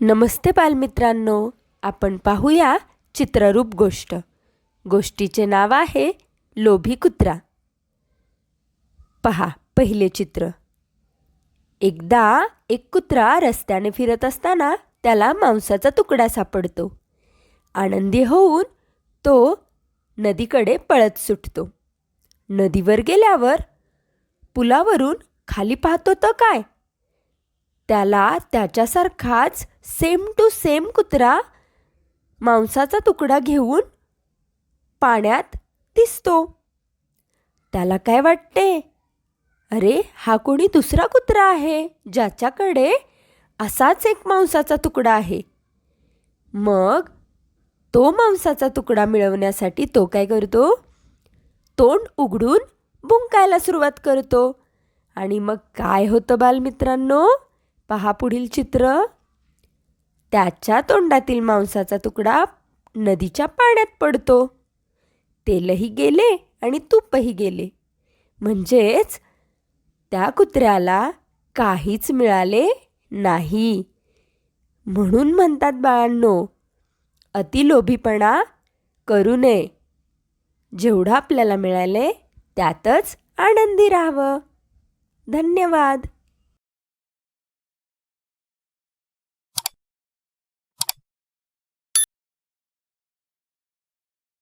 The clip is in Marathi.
नमस्ते बालमित्रांनो आपण पाहूया चित्ररूप गोष्ट. गोष्टीचे नाव आहे लोभी कुत्रा. पहा पहिले चित्र. एकदा एक कुत्रा रस्त्याने फिरत असताना त्याला मांसाचा तुकडा सापडतो. आनंदी होऊन तो नदीकडे पळत सुटतो. नदीवर गेल्यावर पुलावरून खाली पाहतो तर काय? त्याला त्याच्यासारखाच सेम टू सेम कुत्रा मांसाचा तुकडा घेऊन पाण्यात दिसतो. त्याला काय वाटते? अरे हा कोणी दुसरा कुत्रा आहे ज्याच्याकडे असाच एक मांसाचा तुकडा आहे. मग तो मांसाचा तुकडा मिळवण्यासाठी तो काय करतो? तोंड उघडून भुंकायला सुरुवात करतो. आणि मग काय होतं बालमित्रांनो? पहा पुढील चित्र. त्याच्या तोंडातील मांसाचा तुकडा नदीच्या पाण्यात पडतो. तेलही गेले आणि तूपही गेले. म्हणजेच त्या कुत्र्याला काहीच मिळाले नाही. म्हणून म्हणतात बाळांनो अतिलोभीपणा करू नये. जेवढं आपल्याला मिळाले त्यातच आनंदी राहावं. धन्यवाद.